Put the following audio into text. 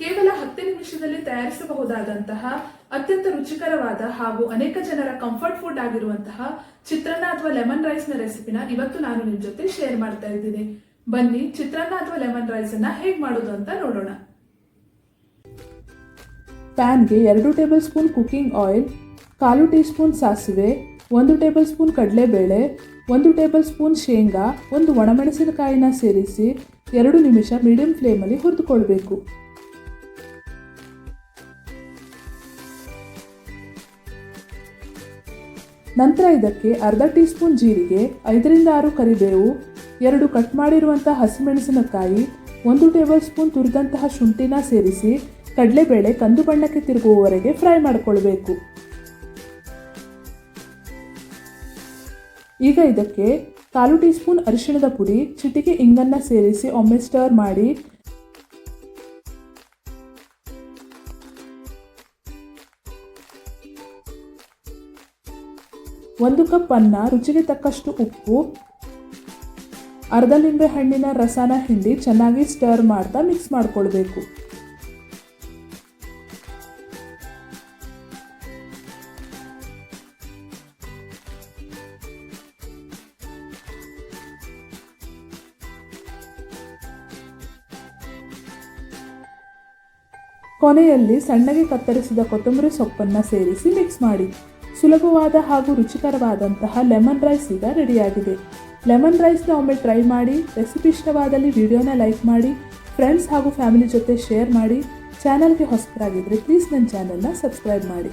ಕೇವಲ ಹತ್ತು ನಿಮಿಷದಲ್ಲಿ ತಯಾರಿಸಬಹುದಾದಂತಹ ಅತ್ಯಂತ ರುಚಿಕರವಾದ ಹಾಗೂ ಅನೇಕ ಜನರ ಕಂಫರ್ಟ್ ಫುಡ್ ಆಗಿರುವಂತಹ ಚಿತ್ರಾನ್ನ ಅಥವಾ ಲೆಮನ್ ರೈಸ್ನ ರೆಸಿಪಿನ ಇವತ್ತು ನಾನು ನಿಮ್ ಜೊತೆ ಶೇರ್ ಮಾಡ್ತಾ ಇದ್ದೀನಿ. ಬನ್ನಿ, ಚಿತ್ರಾನ್ನ ಅಥವಾ ಲೆಮನ್ ರೈಸ್ ಅನ್ನ ಹೇಗ್ ಮಾಡೋದು ಅಂತ ನೋಡೋಣ. ಪ್ಯಾನ್ಗೆ ಎರಡು ಟೇಬಲ್ ಸ್ಪೂನ್ ಕುಕಿಂಗ್ ಆಯಿಲ್ ಕಾಲು ಟೀ ಸ್ಪೂನ್ ಸಾಸಿವೆ, ಒಂದು ಟೇಬಲ್ ಸ್ಪೂನ್ ಕಡಲೆಬೇಳೆ, ಒಂದು ಟೇಬಲ್ ಸ್ಪೂನ್ ಶೇಂಗಾ, ಒಂದು ಒಣಮೆಣಸಿನಕಾಯಿನ ಸೇರಿಸಿ ಎರಡು ನಿಮಿಷ ಮೀಡಿಯಂ ಫ್ಲೇಮಲ್ಲಿ ಹುರಿದುಕೊಳ್ಬೇಕು. ನಂತರ ಇದಕ್ಕೆ ಅರ್ಧ ಟೀ ಸ್ಪೂನ್ ಜೀರಿಗೆ, ಐದರಿಂದ ಆರು ಕರಿಬೇವು, ಎರಡು ಕಟ್ ಮಾಡಿರುವಂತಹ ಹಸಿಮೆಣಸಿನಕಾಯಿ, ಒಂದು ಟೇಬಲ್ ಸ್ಪೂನ್ ತುರಿದಂತಹ ಶುಂಠಿನ ಸೇರಿಸಿ ಕಡಲೆಬೇಳೆ ಕಂದು ಬಣ್ಣಕ್ಕೆ ತಿರುಗುವವರೆಗೆ ಫ್ರೈ ಮಾಡಿಕೊಳ್ಬೇಕು. ಈಗ ಇದಕ್ಕೆ ಕಾಲು ಟೀ ಸ್ಪೂನ್ ಅರಿಶಿಣದ ಪುಡಿ, ಚಿಟಿಕೆ, ಇಂಗನ್ನ ಸೇರಿಸಿ ಒಮ್ಮೆ ಸ್ಟರ್ ಮಾಡಿ ಒಂದು ಕಪ್ ಅನ್ನ, ರುಚಿಗೆ ತಕ್ಕಷ್ಟು ಉಪ್ಪು ಅರ್ಧ ಲಿಂಬೆ ಹಣ್ಣಿನ ರಸನ ಹಿಂಡಿ ಚೆನ್ನಾಗಿ ಸ್ಟರ್ ಮಾಡ್ತಾ ಮಿಕ್ಸ್ ಮಾಡ್ಕೊಳ್ಬೇಕು. ಕೊನೆಯಲ್ಲಿ ಸಣ್ಣಗೆ ಕತ್ತರಿಸಿದ ಕೊತ್ತಂಬರಿ ಸೊಪ್ಪನ್ನು ಸೇರಿಸಿ ಮಿಕ್ಸ್ ಮಾಡಿ. ಸುಲಭವಾದ ಹಾಗೂ ರುಚಿಕರವಾದಂತಹ ಲೆಮನ್ ರೈಸ್ ಈಗ ರೆಡಿಯಾಗಿದೆ. ಲೆಮನ್ ರೈಸ್ನ ಒಮ್ಮೆ ಟ್ರೈ ಮಾಡಿ, ರೆಸಿಪಿ ಇಷ್ಟವಾದಲ್ಲಿ ವಿಡಿಯೋನ ಲೈಕ್ ಮಾಡಿ, ಫ್ರೆಂಡ್ಸ್ ಹಾಗೂ ಫ್ಯಾಮಿಲಿ ಜೊತೆ ಶೇರ್ ಮಾಡಿ, ಚಾನಲ್ಗೆ ಹೊಸಬರಾಗಿದ್ದರೆ ಪ್ಲೀಸ್ ನನ್ನ ಚಾನಲ್ನ ಸಬ್ಸ್ಕ್ರೈಬ್ ಮಾಡಿ.